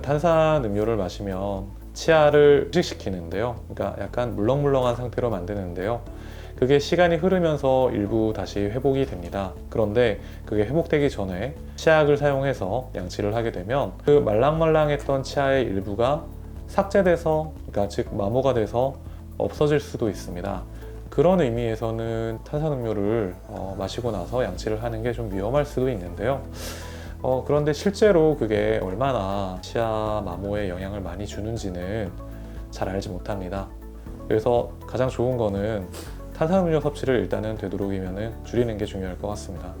탄산 음료를 마시면 치아를 휴식시키는데요. 그러니까 약간 물렁물렁한 상태로 만드는데요. 그게 시간이 흐르면서 일부 다시 회복이 됩니다. 그런데 그게 회복되기 전에 치약을 사용해서 양치를 하게 되면 그 말랑말랑했던 치아의 일부가 삭제돼서, 그러니까 즉 마모가 돼서 없어질 수도 있습니다. 그런 의미에서는 탄산음료를 어, 마시고 나서 양치를 하는 게 좀 위험할 수도 있는데요. 어, 그런데 실제로 그게 얼마나 치아 마모에 영향을 많이 주는지는 잘 알지 못합니다. 그래서 가장 좋은 거는 탄산음료 섭취를 일단은 되도록이면 줄이는 게 중요할 것 같습니다.